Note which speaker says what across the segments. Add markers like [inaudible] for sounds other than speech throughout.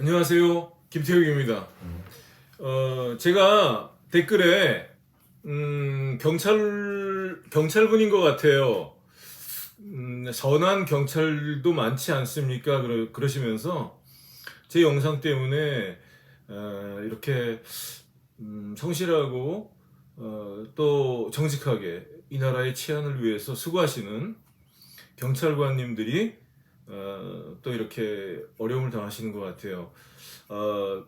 Speaker 1: 안녕하세요. 김태욱입니다. 어, 제가 댓글에, 음, 경찰, 경찰분인 것 같아요. 음, 선한 경찰도 많지 않습니까? 그러, 그러시면서 제 영상 때문에, 어, 이렇게, 음, 성실하고, 어, 또 정직하게 이 나라의 치안을 위해서 수고하시는 경찰관님들이 어, 또 이렇게 어려움을 당하시는 것 같아요. 어,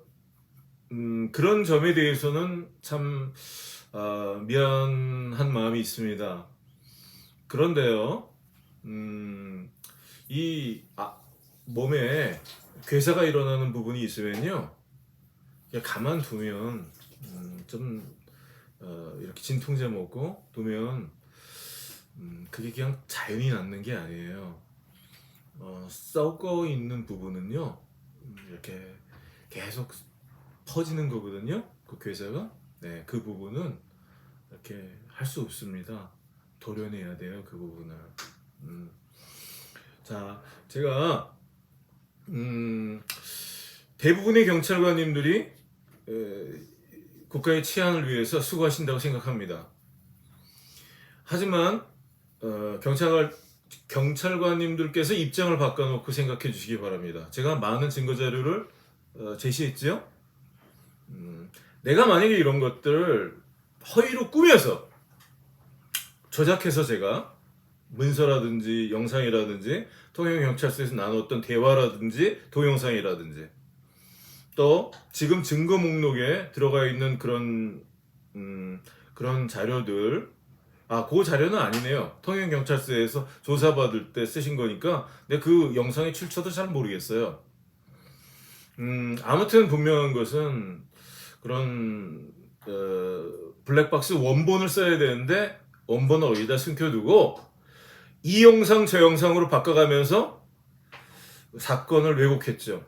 Speaker 1: 음, 그런 점에 대해서는 참 어, 미안한 마음이 있습니다. 그런데요, 음, 이 아, 몸에 괴사가 일어나는 부분이 있으면요, 그냥 가만 두면 음, 좀 어, 이렇게 진통제 먹고 두면 음, 그게 그냥 자연히 낫는 게 아니에요. 어, 썩어 있는 부분은요 음, 이렇게 계속 퍼지는 거거든요. 그 괴사가 네 그 부분은 이렇게 할 수 없습니다. 도려내야 돼요 그 부분을. 음. 자 제가 음, 대부분의 경찰관님들이 에, 국가의 치안을 위해서 수고하신다고 생각합니다. 하지만 어, 경찰 경찰관님들께서 입장을 바꿔놓고 생각해 주시기 바랍니다. 제가 많은 증거 자료를 어, 제시했죠. 음, 내가 만약에 이런 것들을 허위로 꾸며서 조작해서 제가 문서라든지 영상이라든지 통영경찰서에서 나눴던 대화라든지 동영상이라든지 또 지금 증거 목록에 들어가 있는 그런 음, 그런 자료들 아, 그 자료는 아니네요. 통영경찰서에서 조사받을 때 쓰신 거니까, 근데 그 영상의 출처도 잘 모르겠어요. 음, 아무튼 분명한 것은, 그런, 어, 블랙박스 원본을 써야 되는데, 원본을 어디다 숨겨두고, 이 영상 저 영상으로 바꿔가면서 사건을 왜곡했죠.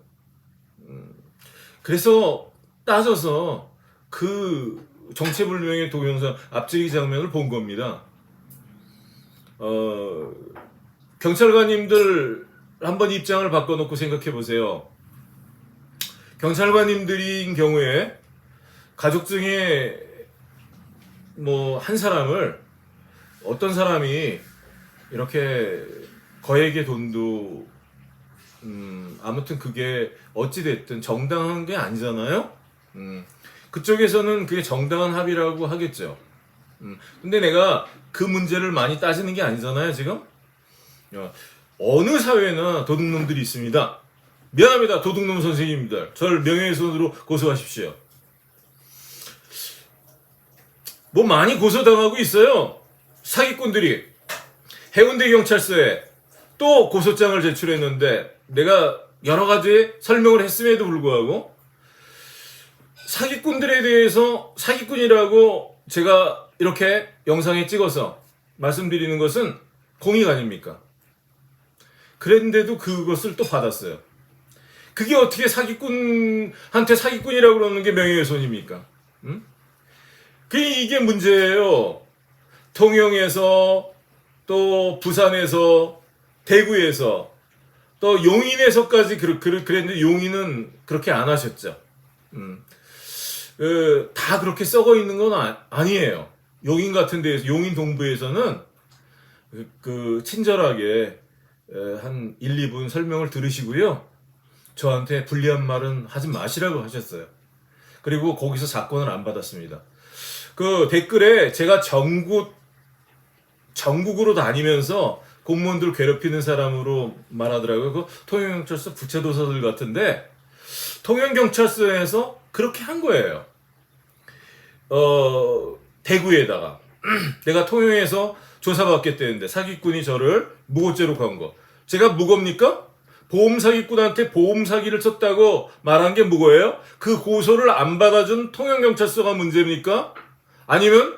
Speaker 1: 음, 그래서 따져서 그 정체불명의 동영상 앞지르기 장면을 본 겁니다. 어, 경찰관님들 한번 입장을 바꿔놓고 생각해 보세요. 경찰관님들인 경우에 가족 중에 뭐 한 사람을 어떤 사람이 이렇게 거액의 돈도 음, 아무튼 그게 어찌됐든 정당한 게 아니잖아요. 음, 그쪽에서는 그게 정당한 합의라고 하겠죠. 음, 근데 내가 그 문제를 많이 따지는 게 아니잖아요, 지금? 야, 어느 사회나 도둑놈들이 있습니다. 미안합니다, 도둑놈 선생님들. 저를 명예훼손으로 고소하십시오. 뭐 많이 고소당하고 있어요. 사기꾼들이. 해운대 경찰서에 또 고소장을 제출했는데 내가 여러 가지 설명을 했음에도 불구하고 사기꾼들에 대해서 사기꾼이라고 제가 이렇게 영상에 찍어서 말씀드리는 것은 공익 아닙니까? 그랬는데도 그것을 또 받았어요. 그게 어떻게 사기꾼한테 사기꾼이라고 그러는 게 명예훼손입니까? 음? 그게 이게 문제예요. 통영에서 또 부산에서 대구에서 또 용인에서까지 그랬는데 용인은 그렇게 안 하셨죠. 음. 그, 다 그렇게 썩어 있는 건 아, 니에요 용인 같은 데에서, 용인 동부에서는 그, 그 친절하게 에, 한 1, 2분 설명을 들으시고요. 저한테 불리한 말은 하지 마시라고 하셨어요. 그리고 거기서 사건을 안 받았습니다. 그 댓글에 제가 전국, 전국으로 다니면서 공무원들 괴롭히는 사람으로 말하더라고요. 그 통영경찰서 부채도사들 같은데, 통영경찰서에서 그렇게 한 거예요. 어, 대구에다가. [clears throat] 내가 통영에서 조사받겠다는데 사기꾼이 저를 무고죄로 간 거. 제가 무겁니까? 보험 사기꾼한테 보험 사기를 쳤다고 말한 게 무고예요? 그 고소를 안 받아준 통영 경찰서가 문제입니까? 아니면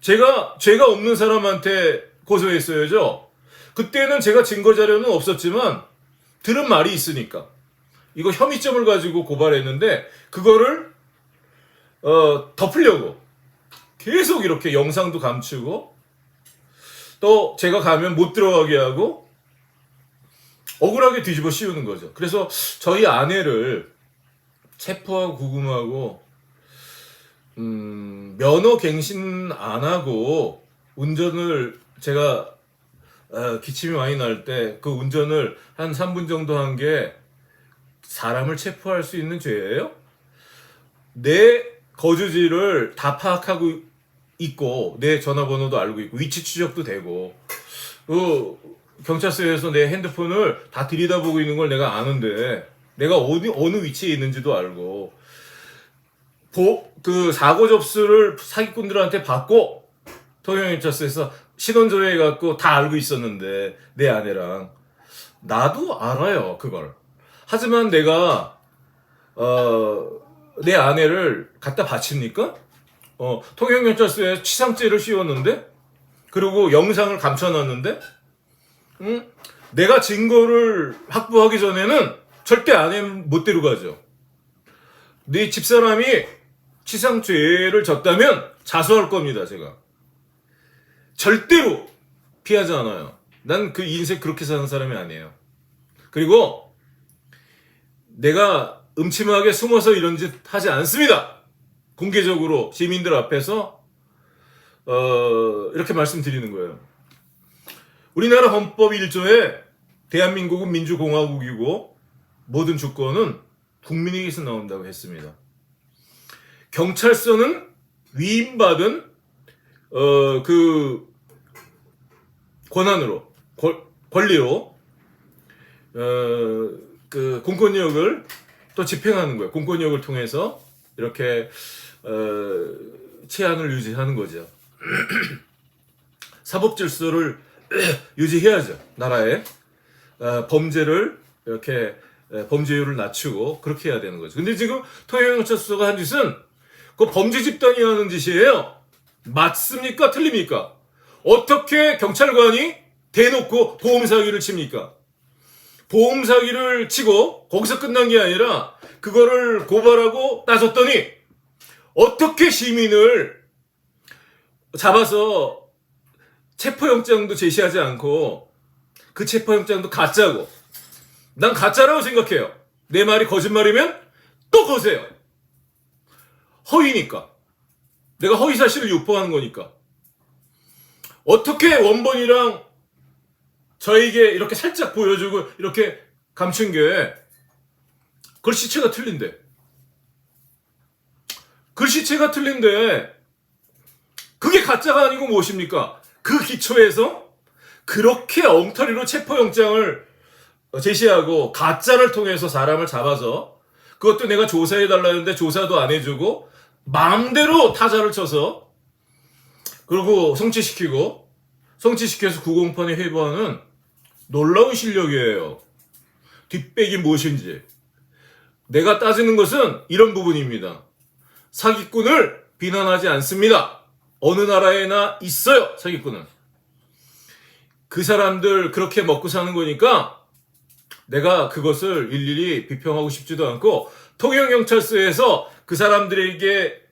Speaker 1: 제가 죄가 없는 사람한테 고소했어야죠. 그때는 제가 증거 자료는 없었지만 들은 말이 있으니까 이거 혐의점을 가지고 고발했는데 그거를 어, 덮으려고 계속 이렇게 영상도 감추고 또 제가 가면 못 들어가게 하고 억울하게 뒤집어 씌우는 거죠. 그래서 저희 아내를 체포하고 구금하고 음, 면허 갱신 안 하고 운전을 제가 어, 기침이 많이 날 때 그 운전을 한 3분 정도 한 게 사람을 체포할 수 있는 죄예요? 내 거주지를 다 파악하고 있고 내 전화번호도 알고 있고 위치 추적도 되고 그 경찰서에서 내 핸드폰을 다 들여다보고 있는 걸 내가 아는데 내가 어디 어느 위치에 있는지도 알고 보, 그 사고 접수를 사기꾼들한테 받고 통영경찰서에서 신원 조회 해 갖고 다 알고 있었는데 내 아내랑. 나도 알아요 그걸. 하지만 내가 어, 내 아내를 갖다 바칩니까? 어, 통영경찰서에 치상죄를 씌웠는데 그리고 영상을 감춰놨는데 응? 내가 증거를 확보하기 전에는 절대 아내 못 데려가죠. 네 집사람이 치상죄를 졌다면 자수할 겁니다, 제가. 절대로 피하지 않아요. 난 그 인생 그렇게 사는 사람이 아니에요. 그리고 내가 음침하게 숨어서 이런 짓 하지 않습니다. 공개적으로 시민들 앞에서 어, 이렇게 말씀드리는 거예요. 우리나라 헌법 1조에 대한민국은 민주공화국이고 모든 주권은 국민에게서 나온다고 했습니다. 경찰서는 위임받은 어, 그 권한으로 권- 권리로 어, 그 공권력을 또 집행하는 거예요. 공권력을 통해서 이렇게 어, 치안을 유지하는 거죠. [clears throat] 사법 질서를 [clears throat] 유지해야죠. 나라에 어, 범죄를 이렇게 에, 범죄율을 낮추고 그렇게 해야 되는 거죠. 근데 지금 통영경찰서가 한 짓은 그 범죄 집단이 하는 짓이에요. 맞습니까? 틀립니까? 어떻게 경찰관이 대놓고 보험 사기를 칩니까? 보험 사기를 치고 거기서 끝난 게 아니라 그거를 고발하고 따졌더니 어떻게 시민을 잡아서 체포영장도 제시하지 않고 그 체포영장도 가짜고 난 가짜라고 생각해요. 내 말이 거짓말이면 또 거세요. 허위니까. 내가 허위 사실을 유포하는 거니까. 어떻게 원본이랑 저에게 이렇게 살짝 보여주고 이렇게 감춘 게 글씨체가 틀린데. 글씨체가 틀린데 그게 가짜가 아니고 무엇입니까? 그 기초에서 그렇게 엉터리로 체포영장을 제시하고 가짜를 통해서 사람을 잡아서 그것도 내가 조사해 달라는데 조사도 안 해주고 마음대로 타자를 쳐서 그리고 성취시키고 성취시켜서 구공판에 회부하는 놀라운 실력이에요. 뒷백이 무엇인지 내가 따지는 것은 이런 부분입니다. 사기꾼을 비난하지 않습니다. 어느 나라에나 있어요, 사기꾼은. 그 사람들 그렇게 먹고 사는 거니까 내가 그것을 일일이 비평하고 싶지도 않고 통영경찰서에서 그 사람들에게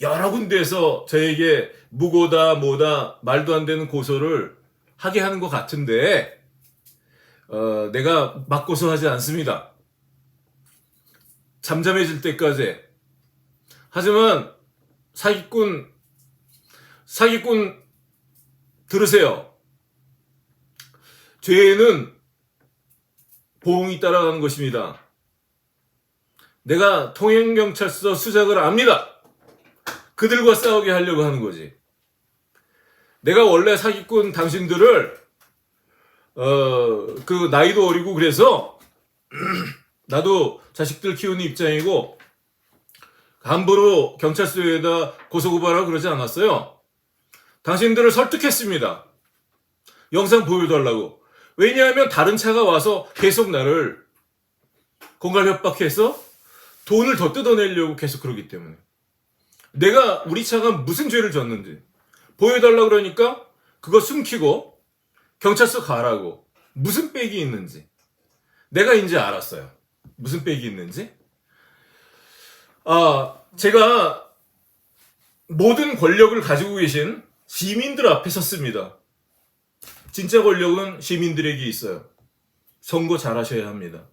Speaker 1: 여러 군데에서 저에게 무고다 뭐다 말도 안 되는 고소를 하게 하는 것 같은데 어, 내가 맞고소하지 않습니다. 잠잠해질 때까지. 하지만 사기꾼 사기꾼 들으세요. 죄는 보응이 따라가는 것입니다. 내가 통행경찰서 수작을 압니다. 그들과 싸우게 하려고 하는 거지. 내가 원래 사기꾼 당신들을 어 그 나이도 어리고 그래서 [clears throat] 나도 자식들 키우는 입장이고 함부로 경찰서에다 고소고발하고 그러지 않았어요. 당신들을 설득했습니다. 영상 보여달라고. 왜냐하면 다른 차가 와서 계속 나를 공갈 협박해서 돈을 더 뜯어내려고 계속 그러기 때문에. 내가 우리 차가 무슨 죄를 졌는지 보여달라 그러니까 그거 숨기고 경찰서 가라고 무슨 백이 있는지 내가 이제 알았어요. 무슨 백이 있는지. 아, 제가 모든 권력을 가지고 계신 시민들 앞에 섰습니다. 진짜 권력은 시민들에게 있어요. 선거 잘 하셔야 합니다.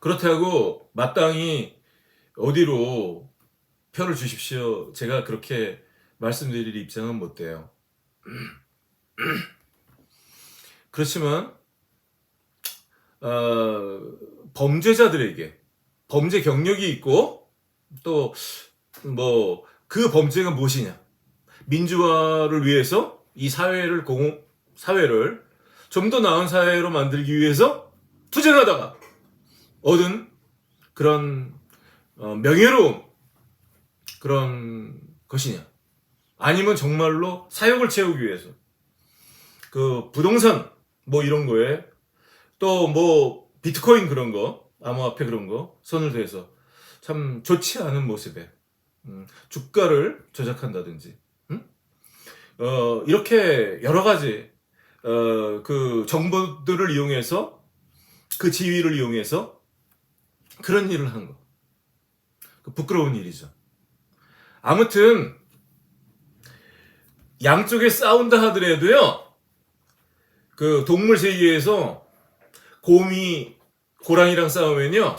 Speaker 1: 그렇다고 마땅히 어디로 표를 주십시오. 제가 그렇게 말씀드릴 입장은 못 돼요. [clears throat] 그렇지만 어, 범죄자들에게 범죄 경력이 있고 또 뭐 그 범죄가 무엇이냐. 민주화를 위해서 이 사회를 공 사회를 좀 더 나은 사회로 만들기 위해서 투쟁을 하다가 얻은 그런 어, 명예로움 그런 것이냐. 아니면 정말로 사욕을 채우기 위해서. 그 부동산 뭐 이런 거에 또 뭐 비트코인 그런 거 암호화폐 그런 거 손을 대서 참 좋지 않은 모습에 음, 주가를 조작한다든지 음? 어, 이렇게 여러 가지 어, 그 정보들을 이용해서 그 지위를 이용해서 그런 일을 한 거. 그 부끄러운 일이죠. 아무튼 양쪽에 싸운다 하더라도요. 그 동물 세계에서 곰이 고랑이랑 싸우면요.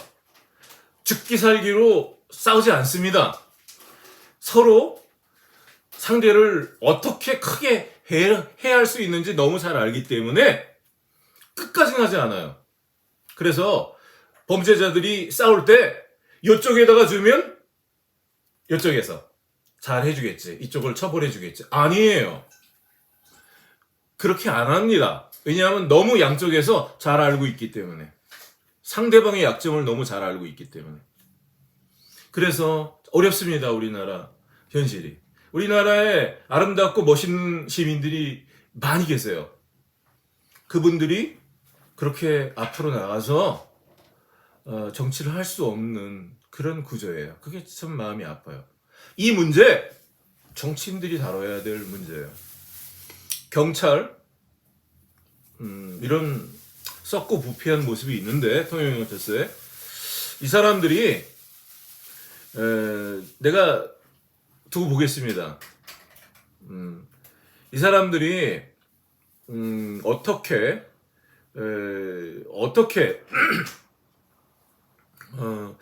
Speaker 1: 죽기 살기로 싸우지 않습니다. 서로 상대를 어떻게 크게 해- 해야 할수 있는지 너무 잘 알기 때문에 끝까지 하지 않아요. 그래서 범죄자들이 싸울 때 이쪽에다가 주면 이쪽에서 잘 해주겠지. 이쪽을 처벌해주겠지. 아니에요. 그렇게 안 합니다. 왜냐하면 너무 양쪽에서 잘 알고 있기 때문에. 상대방의 약점을 너무 잘 알고 있기 때문에. 그래서 어렵습니다. 우리나라 현실이. 우리나라에 아름답고 멋있는 시민들이 많이 계세요. 그분들이 그렇게 앞으로 나가서 어, 정치를 할 수 없는 그런 구조예요. 그게 참 마음이 아파요. 이 문제 정치인들이 다뤄야 될 문제예요. 경찰 음, 이런 썩고 부패한 모습이 있는데 통영경찰서에 이 사람들이 에, 내가 두고 보겠습니다. 음, 이 사람들이 음, 어떻게 에, 어떻게 [clears throat] 어,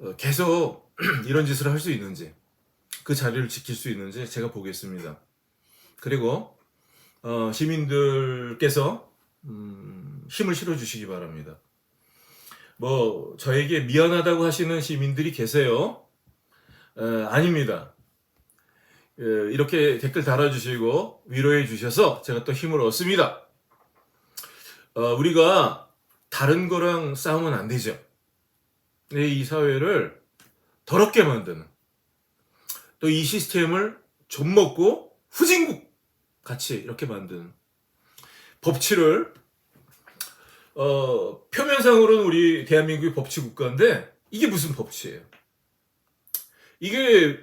Speaker 1: 어, 계속 [clears throat] 이런 짓을 할 수 있는지 그 자리를 지킬 수 있는지 제가 보겠습니다. 그리고 어, 시민들께서 음, 힘을 실어 주시기 바랍니다. 뭐 저에게 미안하다고 하시는 시민들이 계세요. 에, 아닙니다. 에, 이렇게 댓글 달아주시고 위로해 주셔서 제가 또 힘을 얻습니다. 어, 우리가 다른 거랑 싸우면 안 되죠. 네, 이 사회를 더럽게 만드는 또 이 시스템을 좀 먹고 후진국 같이 이렇게 만드는 법치를 어, 표면상으로는 우리 대한민국이 법치 국가인데 이게 무슨 법치예요? 이게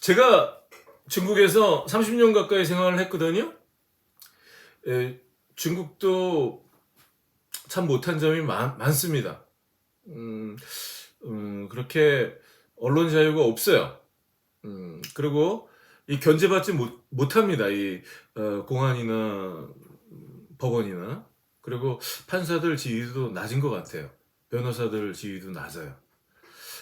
Speaker 1: 제가 중국에서 30년 가까이 생활을 했거든요. 에, 중국도 참 못한 점이 많, 많습니다. 음, 음, 그렇게 언론 자유가 없어요. 음, 그리고 이 견제받지 못, 못합니다. 이 어, 공안이나 음, 법원이나 그리고 판사들 지위도 낮은 것 같아요. 변호사들 지위도 낮아요.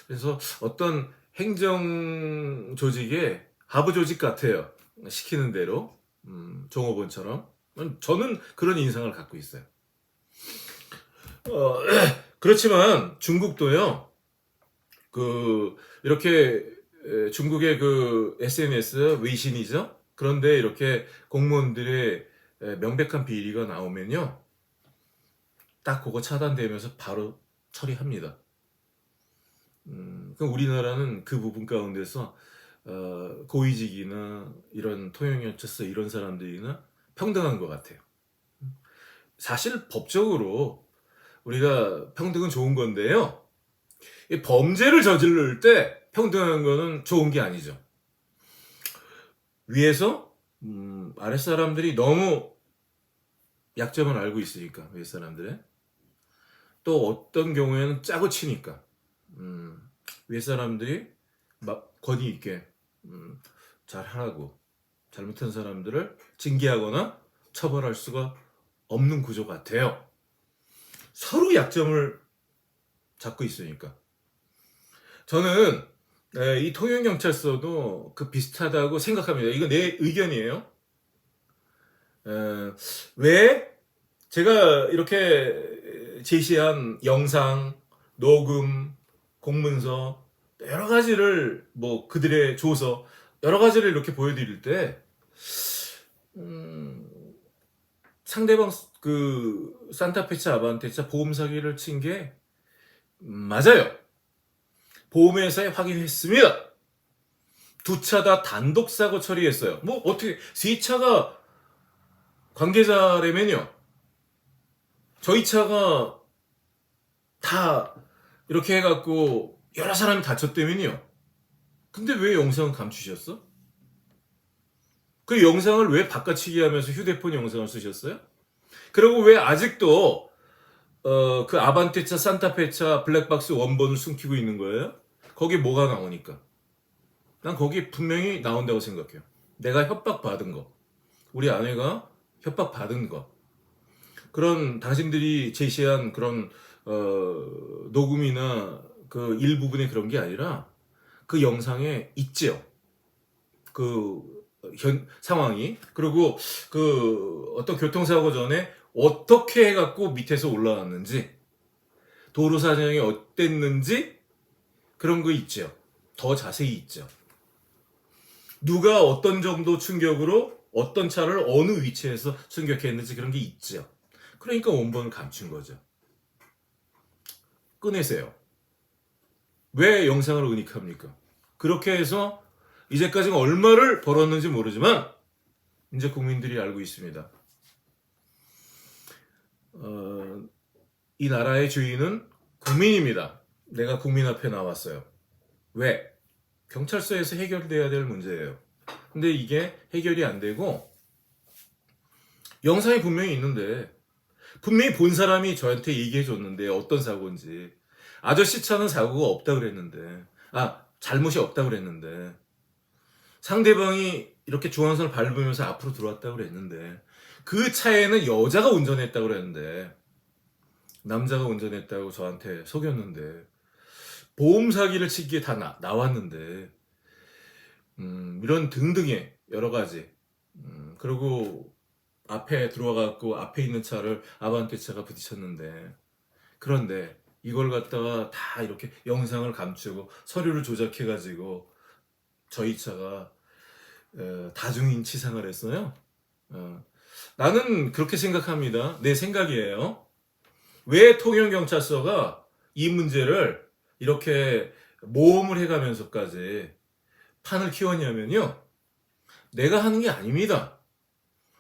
Speaker 1: 그래서 어떤 행정 조직의 하부 조직 같아요. 시키는 대로 음, 종업원처럼 저는 그런 인상을 갖고 있어요. 어, [clears throat] 그렇지만 중국도요. 그 이렇게 에, 중국의 그 SNS 외신이죠. 그런데 이렇게 공무원들의 에, 명백한 비리가 나오면요. 딱 그거 차단되면서 바로 처리합니다. 음, 우리나라는 그 부분 가운데서 어, 고위직이나 이런 통영경찰서 이런 사람들이나 평등한 것 같아요. 사실 법적으로 우리가 평등은 좋은 건데요. 이 범죄를 저지를 때 평등한 거는 좋은 게 아니죠. 위에서 음, 아랫 사람들이 너무 약점을 알고 있으니까 윗 사람들의 또 어떤 경우에는 짜고 치니까 음, 윗 사람들이 막 권위 있게 음, 잘 하라고 잘못한 사람들을 징계하거나 처벌할 수가 없는 구조 같아요. 서로 약점을 잡고 있으니까. 저는 에, 이 통영경찰서도 그 비슷하다고 생각합니다. 이거 내 의견이에요. 에, 왜 제가 이렇게 제시한 영상, 녹음, 공문서 여러 가지를 뭐 그들의 조서 여러 가지를 이렇게 보여드릴 때 음, 상대방 그 산타페차 아반떼차 보험 사기를 친 게 맞아요. 보험회사에 확인했습니다. 두 차 다 단독 사고 처리했어요. 뭐 어떻게 세 차가 관계자라면요. 저희 차가 다 이렇게 해갖고 여러 사람이 다쳤다면요. 근데 왜 영상을 감추셨어? 그 영상을 왜 바꿔치기 하면서 휴대폰 영상을 쓰셨어요? 그리고 왜 아직도 어, 그 아반떼 차, 산타페 차, 블랙박스 원본을 숨기고 있는 거예요? 거기 뭐가 나오니까? 난 거기 분명히 나온다고 생각해요. 내가 협박받은 거. 우리 아내가 협박받은 거. 그런 당신들이 제시한 그런 어, 녹음이나 그 일부분의 그런 게 아니라 그 영상에 있죠. 그 현, 상황이. 그리고 그 어떤 교통사고 전에 어떻게 해갖고 밑에서 올라왔는지, 도로 사정이 어땠는지, 그런 거 있죠. 더 자세히 있죠. 누가 어떤 정도 충격으로 어떤 차를 어느 위치에서 충격했는지 그런 게 있죠. 그러니까 원본을 감춘 거죠. 꺼내세요. 왜 영상을 은닉합니까? 그렇게 해서 이제까지 얼마를 벌었는지 모르지만 이제 국민들이 알고 있습니다. 어, 이 나라의 주인은 국민입니다. 내가 국민 앞에 나왔어요. 왜? 경찰서에서 해결돼야 될 문제예요. 근데 이게 해결이 안 되고 영상이 분명히 있는데 분명히 본 사람이 저한테 얘기해 줬는데 어떤 사고인지 아저씨 차는 사고가 없다 그랬는데 아 잘못이 없다 그랬는데 상대방이 이렇게 중앙선을 밟으면서 앞으로 들어왔다 그랬는데 그 차에는 여자가 운전했다 그랬는데 남자가 운전했다고 저한테 속였는데 보험 사기를 치기에 다 나, 나왔는데 음, 이런 등등의 여러 가지 음, 그리고 앞에 들어와갖고 앞에 있는 차를 아반떼 차가 부딪혔는데 그런데 이걸 갖다가 다 이렇게 영상을 감추고 서류를 조작해가지고 저희 차가 어, 다중인 치상을 했어요. 어, 나는 그렇게 생각합니다. 내 생각이에요. 왜 통영경찰서가 이 문제를 이렇게 모험을 해가면서까지 판을 키웠냐면요. 내가 하는 게 아닙니다.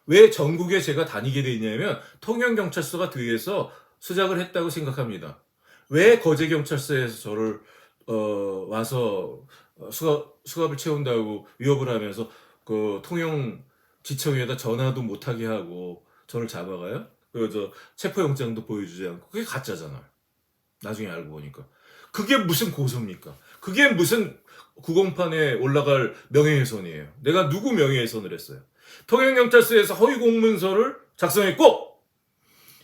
Speaker 1: 왜 전국에 제가 다니게 돼 있냐면 통영경찰서가 뒤에서 수작을 했다고 생각합니다. 왜 거제경찰서에서 저를 어, 와서 어, 수갑, 수갑을 채운다고 위협을 하면서 그 통영 지청에다 전화도 못하게 하고 저를 잡아가요? 그저 체포영장도 보여주지 않고 그게 가짜잖아요. 나중에 알고 보니까 그게 무슨 고소입니까? 그게 무슨 구공판에 올라갈 명예훼손이에요. 내가 누구 명예훼손을 했어요? 통영경찰서에서 허위 공문서를 작성했고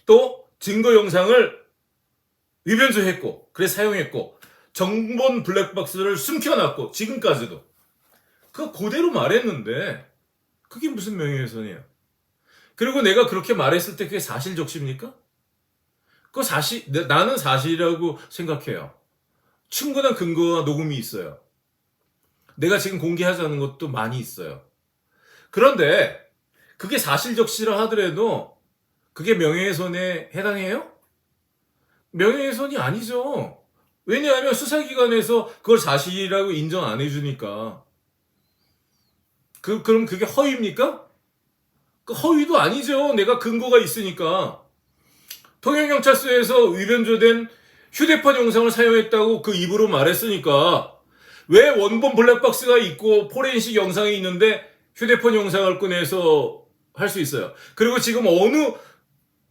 Speaker 1: 또 증거 영상을 위변조했고 그래 사용했고 정본 블랙박스를 숨겨놨고 지금까지도 그 그대로 말했는데 그게 무슨 명예훼손이에요? 그리고 내가 그렇게 말했을 때 그게 사실적시입니까? 그 사실 나는 사실이라고 생각해요. 충분한 근거와 녹음이 있어요. 내가 지금 공개하지 않은 것도 많이 있어요. 그런데 그게 사실적시라 하더라도 그게 명예훼손에 해당해요? 명예훼손이 아니죠. 왜냐하면 수사기관에서 그걸 사실이라고 인정 안 해주니까. 그, 그럼 그게 허위입니까? 그 허위도 아니죠. 내가 근거가 있으니까. 통영경찰서에서 위변조된 휴대폰 영상을 사용했다고 그 입으로 말했으니까. 왜 원본 블랙박스가 있고 포렌식 영상이 있는데 휴대폰 영상을 꺼내서 할 수 있어요. 그리고 지금 어느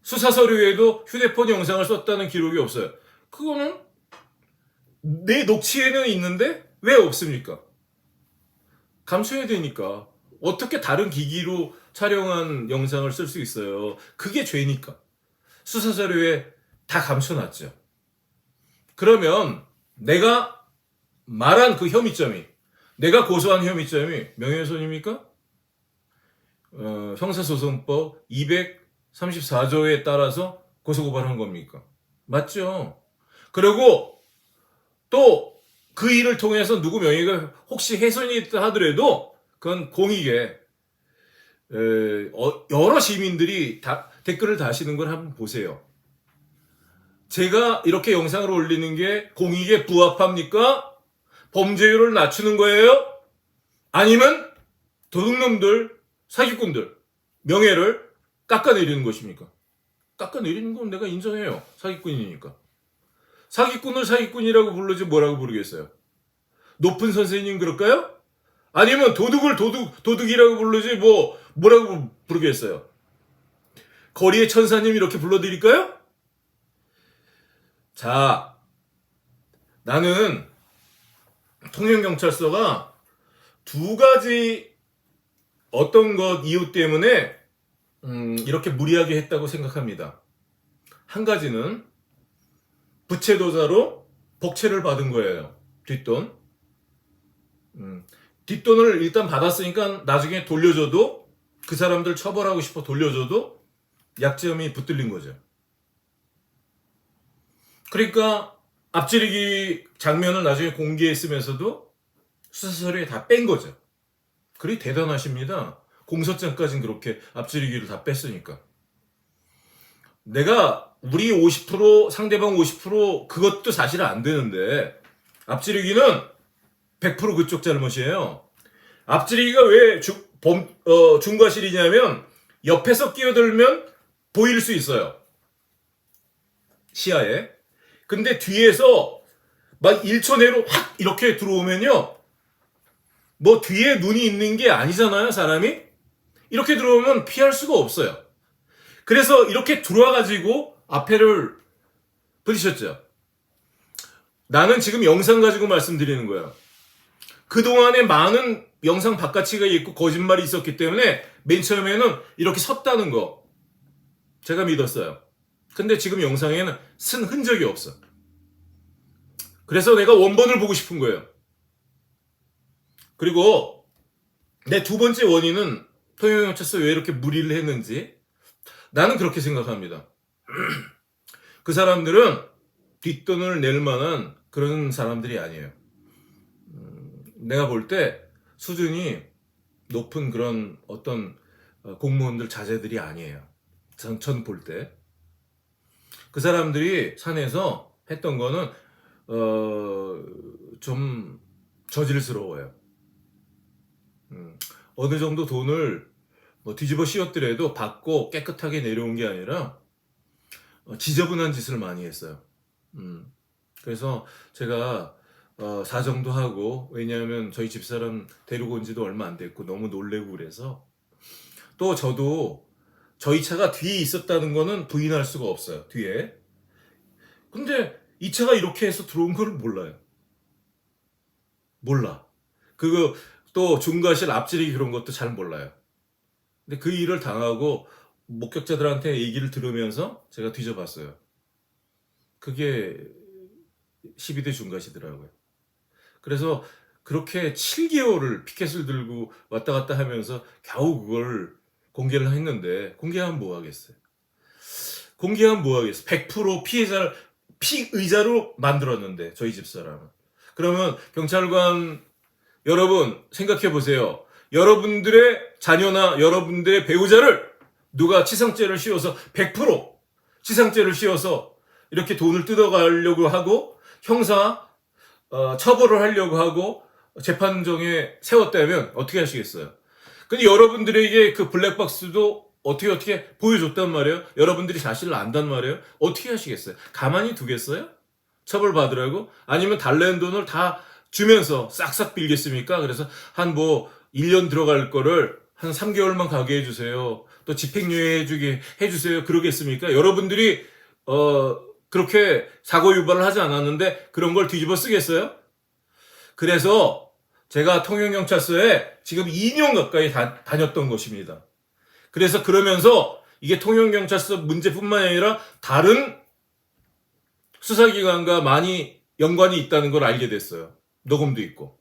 Speaker 1: 수사 서류에도 휴대폰 영상을 썼다는 기록이 없어요. 그거는 내 녹취에는 있는데 왜 없습니까? 감춰야 되니까. 어떻게 다른 기기로 촬영한 영상을 쓸 수 있어요? 그게 죄니까. 수사 자료에 다 감춰놨죠. 그러면 내가 말한 그 혐의점이 내가 고소한 혐의점이 명예훼손입니까? 어, 형사소송법 234조에 따라서 고소고발한 겁니까? 맞죠? 그리고 또 그 일을 통해서 누구 명예가 혹시 훼손이 있다 하더라도 그건 공익에 에, 어, 여러 시민들이 다 댓글을 다시는 걸 한번 보세요. 제가 이렇게 영상을 올리는 게 공익에 부합합니까? 범죄율을 낮추는 거예요? 아니면 도둑놈들, 사기꾼들, 명예를 깎아내리는 것입니까? 깎아내리는 건 내가 인정해요. 사기꾼이니까. 사기꾼을 사기꾼이라고 부르지 뭐라고 부르겠어요? 높은 선생님 그럴까요? 아니면 도둑을 도둑, 도둑이라고 부르지 뭐, 뭐라고 부르겠어요? 거리의 천사님 이렇게 불러드릴까요? 자, 나는 통영경찰서가 두 가지 어떤 것 이유 때문에 음, 이렇게 무리하게 했다고 생각합니다. 한 가지는 부채도자로 복채를 받은 거예요. 뒷돈. 음, 뒷돈을 일단 받았으니까 나중에 돌려줘도 그 사람들 처벌하고 싶어 돌려줘도 약점이 붙들린 거죠. 그러니까 앞지르기 장면을 나중에 공개했으면서도 수사서류에 다 뺀 거죠. 그리 대단하십니다. 공소장까지는 그렇게 앞지르기를 다 뺐으니까. 내가 우리 50% 상대방 50% 그것도 사실 안 되는데 앞지르기는 100% 그쪽 잘못이에요. 앞지르기가 왜 주, 범, 어, 중과실이냐면 옆에서 끼어들면 보일 수 있어요. 시야에. 근데 뒤에서 막 1초 내로 확 이렇게 들어오면요. 뭐 뒤에 눈이 있는 게 아니잖아요, 사람이? 이렇게 들어오면 피할 수가 없어요. 그래서 이렇게 들어와가지고 앞에를 부딪혔죠. 나는 지금 영상 가지고 말씀드리는 거야. 그동안에 많은 영상 바깥치가 있고 거짓말이 있었기 때문에 맨 처음에는 이렇게 섰다는 거 제가 믿었어요. 근데 지금 영상에는 쓴 흔적이 없어. 그래서 내가 원본을 보고 싶은 거예요. 그리고 내 두 번째 원인은 통영경찰서 왜 이렇게 무리를 했는지 나는 그렇게 생각합니다. [clears throat] 그 사람들은 뒷돈을 낼 만한 그런 사람들이 아니에요. 음, 내가 볼 때 수준이 높은 그런 어떤 어, 공무원들 자제들이 아니에요. 전, 전볼 때. 그 사람들이 산에서 했던 거는, 어, 좀 저질스러워요. 음, 어느 정도 돈을 뭐 뒤집어 씌웠더라도 받고 깨끗하게 내려온 게 아니라 어, 지저분한 짓을 많이 했어요. 음, 그래서 제가 어, 사정도 하고 왜냐하면 저희 집사람 데리고 온 지도 얼마 안 됐고 너무 놀래고 그래서 또 저도 저희 차가 뒤에 있었다는 거는 부인할 수가 없어요. 뒤에. 근데 이 차가 이렇게 해서 들어온 걸 몰라요. 몰라. 그거 또 중과실 앞지르기 그런 것도 잘 몰라요. 근데 그 일을 당하고 목격자들한테 얘기를 들으면서 제가 뒤져봤어요. 그게 12대 중과시더라고요. 그래서 그렇게 7개월을 피켓을 들고 왔다 갔다 하면서 겨우 그걸 공개를 했는데 공개하면 뭐 하겠어요? 공개하면 뭐 하겠어? 100% 피해자를 피의자로 만들었는데 저희 집사람은. 그러면 경찰관 여러분 생각해 보세요. 여러분들의 자녀나 여러분들의 배우자를 누가 치상죄를 씌워서 100% 치상죄를 씌워서 이렇게 돈을 뜯어가려고 하고 형사 어, 처벌을 하려고 하고 재판정에 세웠다면 어떻게 하시겠어요? 근데 여러분들에게 그 블랙박스도 어떻게 어떻게 보여줬단 말이에요? 여러분들이 사실을 안단 말이에요? 어떻게 하시겠어요? 가만히 두겠어요? 처벌받으라고? 아니면 달래는 돈을 다 주면서 싹싹 빌겠습니까? 그래서 한 뭐 1년 들어갈 거를 한 3개월만 가게 해주세요. 또 집행유예 해주게 해주세요. 그러겠습니까? 여러분들이 어 그렇게 사고 유발을 하지 않았는데 그런 걸 뒤집어 쓰겠어요? 그래서 제가 통영경찰서에 지금 2년 가까이 다, 다녔던 것입니다. 그래서 그러면서 이게 통영경찰서 문제뿐만 아니라 다른 수사기관과 많이 연관이 있다는 걸 알게 됐어요. 녹음도 있고.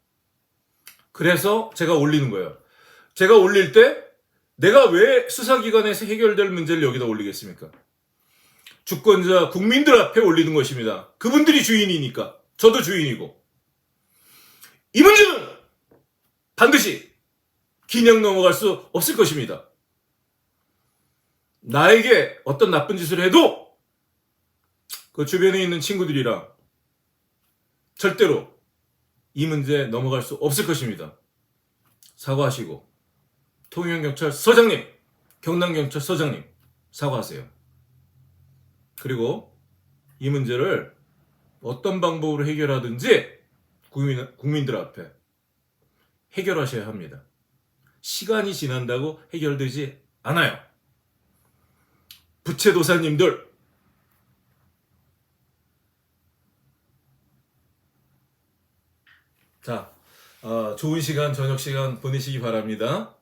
Speaker 1: 그래서 제가 올리는 거예요. 제가 올릴 때 내가 왜 수사기관에서 해결될 문제를 여기다 올리겠습니까? 주권자 국민들 앞에 올리는 것입니다. 그분들이 주인이니까. 저도 주인이고. 이 문제는 반드시 그냥 넘어갈 수 없을 것입니다. 나에게 어떤 나쁜 짓을 해도 그 주변에 있는 친구들이랑 절대로 이 문제 넘어갈 수 없을 것입니다. 사과하시고 통영경찰서장님, 경남경찰서장님 사과하세요. 그리고 이 문제를 어떤 방법으로 해결하든지 국민, 국민들 앞에 해결하셔야 합니다. 시간이 지난다고 해결되지 않아요. 부채도사님들 자 어, 좋은 시간 저녁 시간 보내시기 바랍니다.